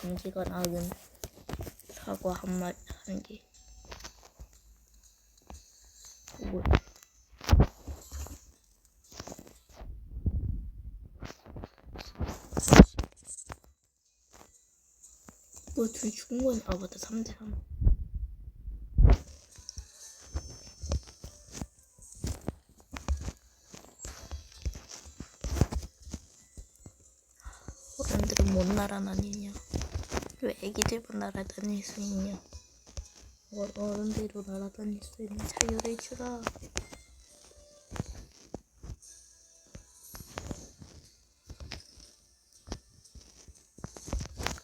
감기가 나은 사과 한 마리 한 개. 뭐뭐 둘이 죽은 거니? 아 맞다 3대 3. 어른들은 못 날아다니냐? 왜 애기들만 날아다닐 수 있냐? 어, 어른들도 날아다닐 수 있는 자유를 주라.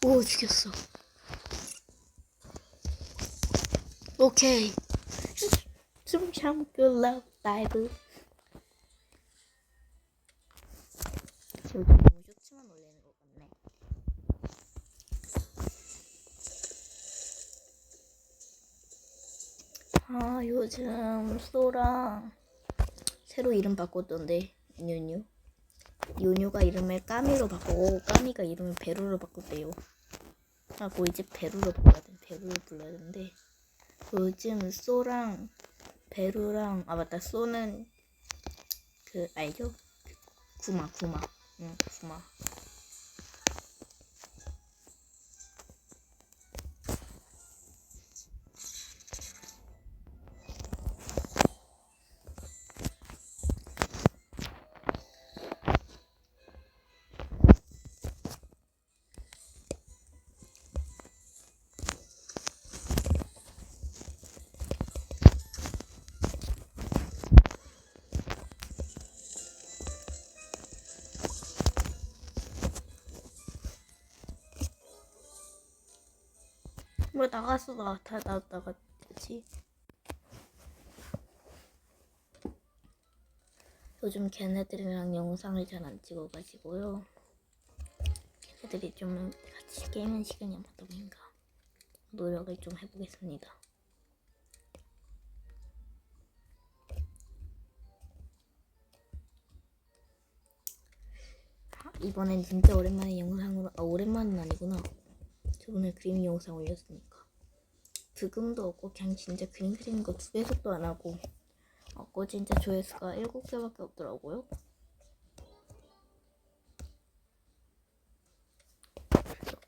오 죽였어. 오케이. 숨 참고 러브 라이브. 여기 너무 쇼츠만 올리는 것 같네. 아 요즘 소랑 새로 이름 바꿨던데 뉴뉴. 뉴뉴가 이름을 까미로 바꾸고 까미가 이름을 베루로 바꿨대요. 하고 이제 베루로 불러야 돼. 베루로 불러야 되는데. 요즘 소랑 베루랑 아 맞다. 소는 그 알죠? 구마 구마. 응 구마 뭐 나갔어 나다 나 나갔지? 요즘 걔네들이랑 영상을 잘 안 찍어가지고요. 걔네들이 좀 같이 게임하는 시간이 없다 보니까 노력을 좀 해보겠습니다. 아, 이번엔 진짜 오랜만에 영상으로 아 오랜만은 아니구나 저번에 그림 영상 올렸으니까 부금도 없고 그냥 진짜 그림 그리는 거 두 배 속도 안 하고 없고 진짜 조회수가 일곱 개밖에 없더라고요.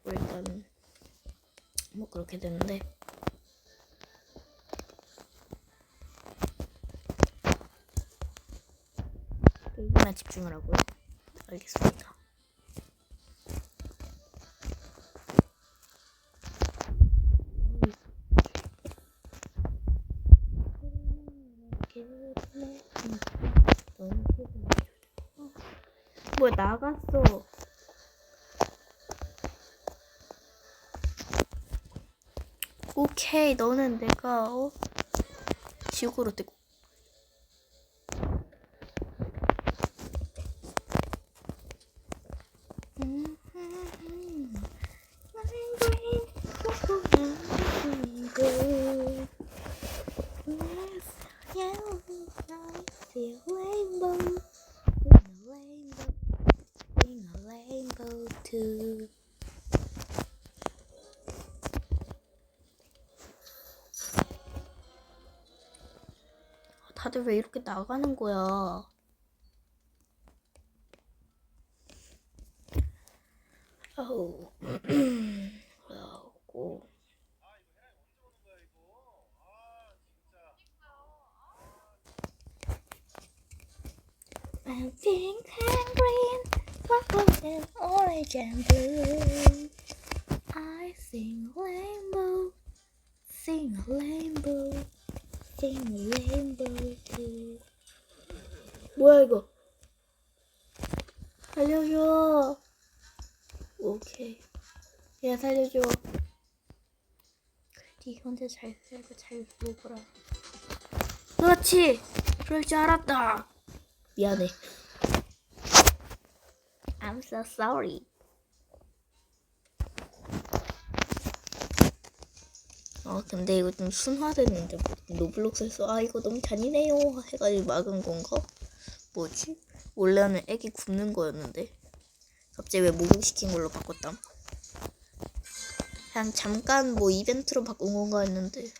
그래서 일단 뭐 그렇게 됐는데 여기만 집중을 하고요. 알겠습니다. 뭐 나갔어. 오케이, 너는 내가 어? 지옥으로 뜨고. Rainbow, rainbow, sing a rainbow too. 다들 왜 이렇게 나가는 거야? 아우, 그래갖고 I'm pink and green, purple and orange and blue. I sing rainbow, sing a rainbow too. 뭐야 이거? 살려줘. 오케이. 야 살려줘. 네 혼자 잘 살고 잘 먹어라. 그렇지. 그럴 줄 알았다. 미안해. I'm so sorry. 어 근데 이거 좀 순화됐는데 노블록스에서 아 이거 너무 잔인해요 해가지고 막은 건가? 뭐지? 원래는 애기 굽는 거였는데 갑자기 왜 목욕시킨 걸로 바꿨담? 그냥 잠깐 뭐 이벤트로 바꾼 건가 했는데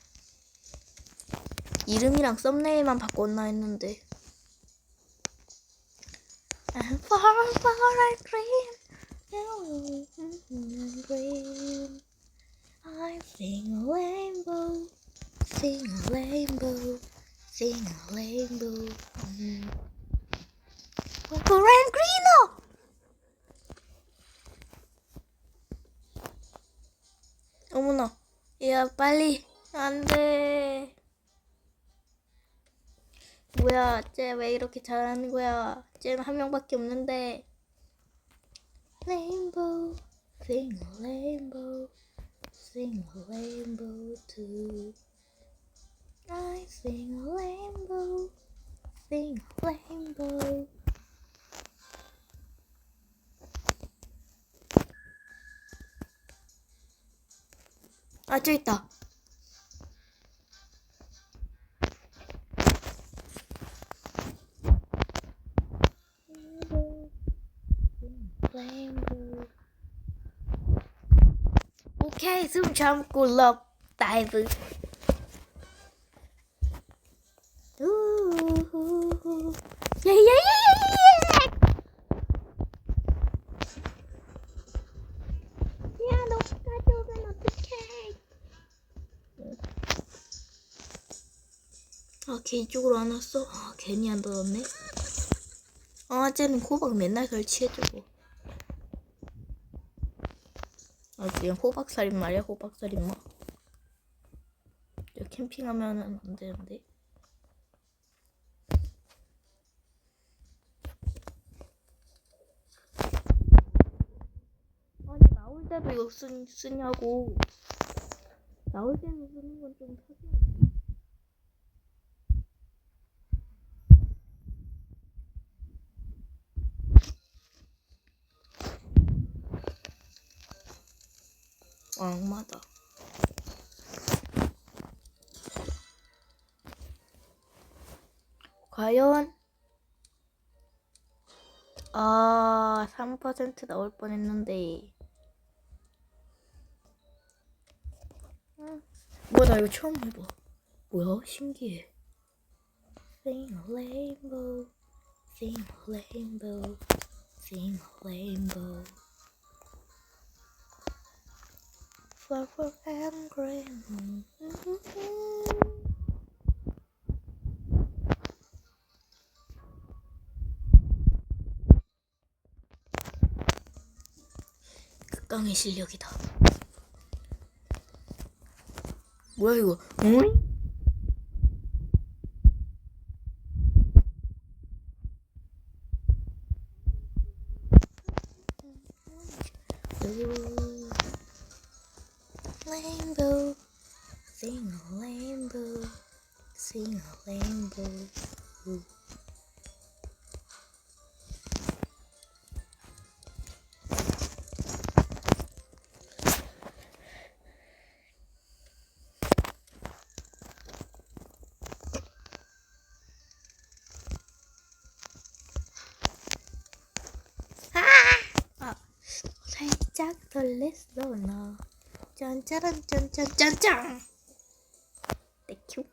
이름이랑 썸네일만 바꿨나 했는데 far far I dream I sing a rainbow sing a rainbow sing a rainbow Purple and greener 어머나, 야 빨리 안돼. 뭐야, 쟤 왜 이렇게 잘하는 거야? 쟤는 한 명밖에 없는데. Rainbow, sing a rainbow, sing a rainbow too. I sing a rainbow, sing a rainbow. 아, 저 있다. 참고 럭 다이브. 우후후. 예예예예예! 야, 너까지 오면 어떡해? 아, 걔 이쪽으로 안 왔어? 아, 괜히 안 닫았네. 아, 쟤는 호박 맨날 설치해주고. 아, 지금 호박살인 말이야, 호박살인 뭐. 저 캠핑하면은 안 되는데. 아니, 나올 때도 이거 쓰, 쓰냐고. 나올 때도 쓰는 건 좀 사줘야지. 악마다. 과연 아, 3% 나올 뻔했는데. 응. 뭐야, 나 이거 처음 해봐. 뭐야, 신기해. Sing a rainbow, sing a rainbow, sing a rainbow. Purple and green. 극강의 실력이다. 뭐야 이거? 응? Rainbow, sing a rainbow, sing a rainbow. 아, 살짝 설렜어 나. 짠짜란 짠짠짠짠. 땡큐.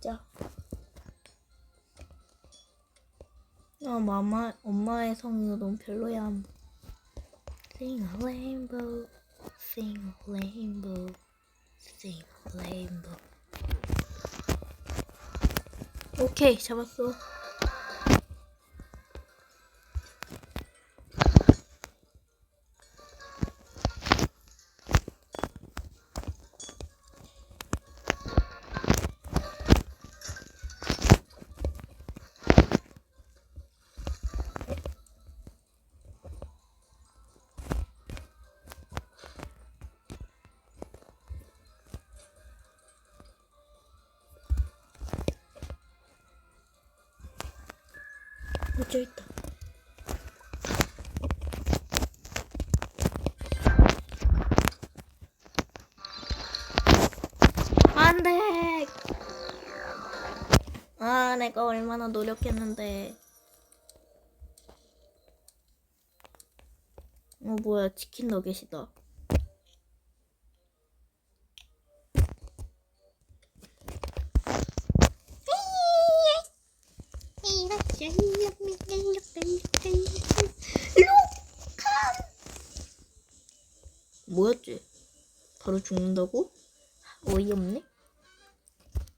자. 아, 마마, 엄마의 성의가 너무 별로야. Sing a rainbow, sing a rainbow, sing a rainbow. 오케이, 잡았어. 어쩌 있다. 안 돼! 아, 내가 얼마나 노력했는데. 어 뭐야 치킨 너겟이다. 뭐였지? 바로 죽는다고? 어이없네.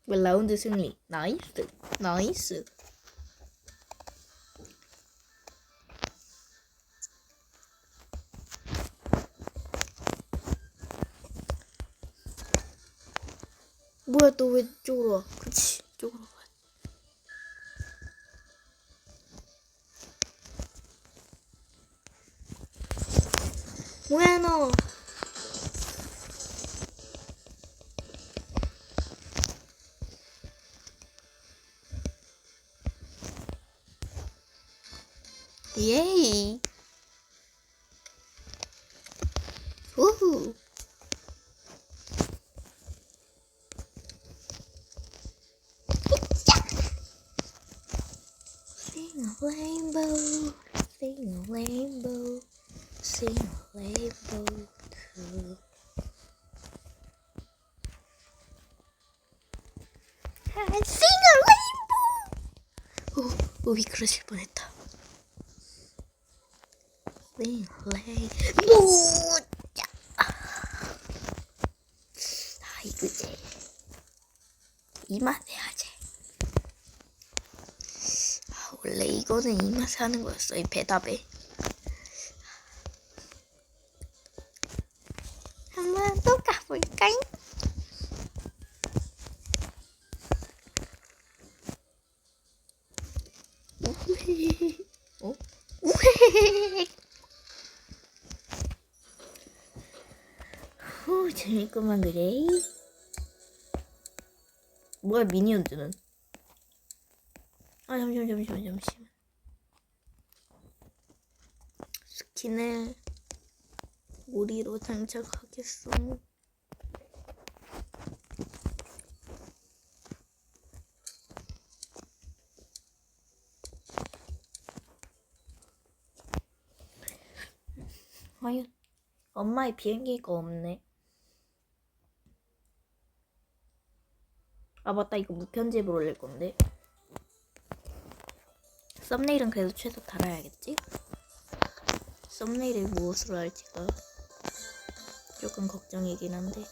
왜 라운드 승리? 나이스, 나이스. 뭐야 또왜 이쪽으로 와? 그치 이쪽으로 와. 뭐야 너? 예이. 우후. Sing a rainbow, sing a rainbow, sing a rainbow too. I sing a rainbow. 오, 오 미끄러질 뻔했다. Sing a rainbow. 자. 아 이거지. 이맛 해야지. 아, 원래 이거는 이 맛에 하는 거였어 이 배답에 후 재밌구만 그래. 뭐야 미니언즈는? 아 잠시만 잠시만 잠시만. 스킨을 우리로 장착하겠어. 아유 엄마의 비행기가 없네 아 맞다. 이거 무편집으로 올릴 건데. 썸네일은 그래도 최소 달아야겠지? 썸네일을 무엇으로 할지가 조금 걱정이긴 한데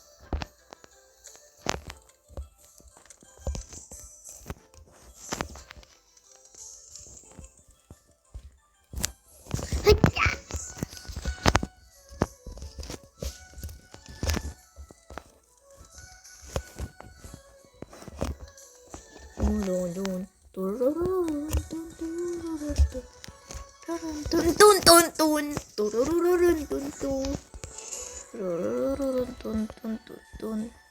돈돈 도로로론 돈돈돈돈돈 돈돈돈돈 도로로론 돈돈 도로로론 돈돈돈돈 우헤헤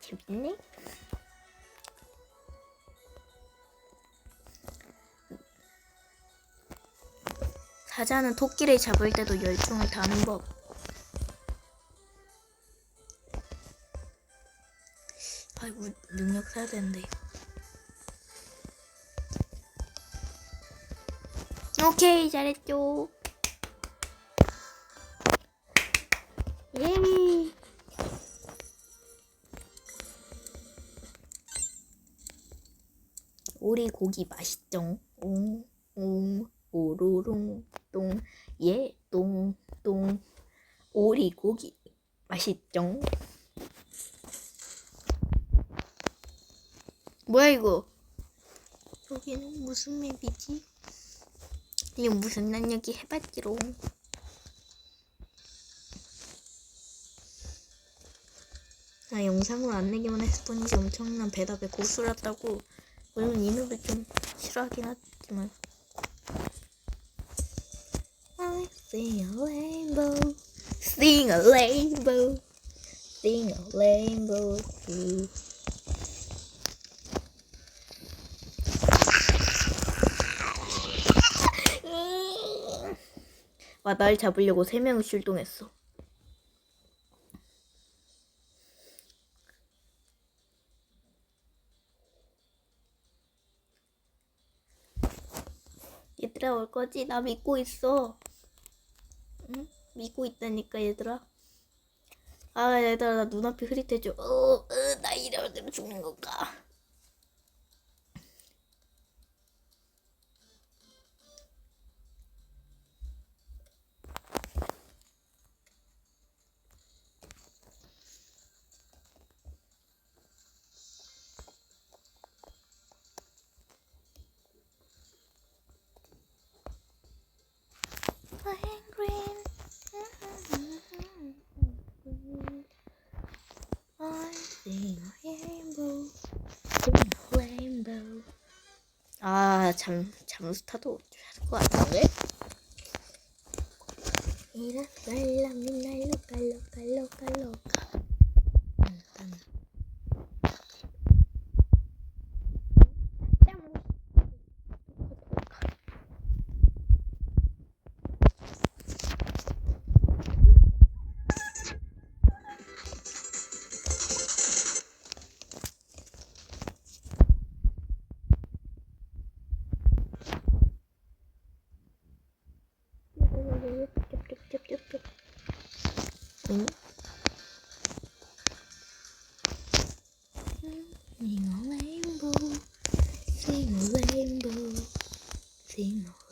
재밌네. 사자는 토끼를 잡을 때도 열총을 다는 법. 아이고 능력 사야 되는데. 오케이 잘했죠. 예. 오리 고기 맛있죠. 옹, 옹, 오로롱, 똥, 예, 똥, 똥. 오리 고기 맛있죠. 뭐야 이거? 여기는 무슨 맵이지? 이거 무슨 난 여기 해봤지롱. 아 영상으로 안 내기만 했을 뿐이지 엄청난 배답에 고수랐다고 물론 이 맵을 좀 싫어하긴 하지만 I sing a rainbow, sing a rainbow, sing a rainbow 와, 날 잡으려고 세 명이 출동했어. 얘들아 올 거지? 나 믿고 있어. 응? 믿고 있다니까 얘들아. 아 얘들아 나 눈앞이 흐릿해져. 어, 어, 나 이러면 죽는 건가? 잠, 잠수타도 잘할 것 같은데? 미날로 갈로 갈로 갈로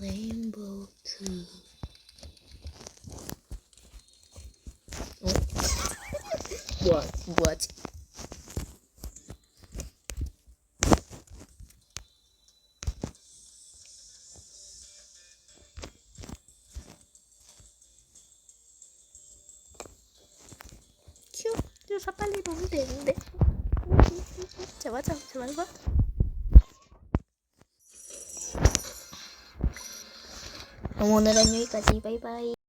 rainbow too. 어? 뭐야? 그럼 오늘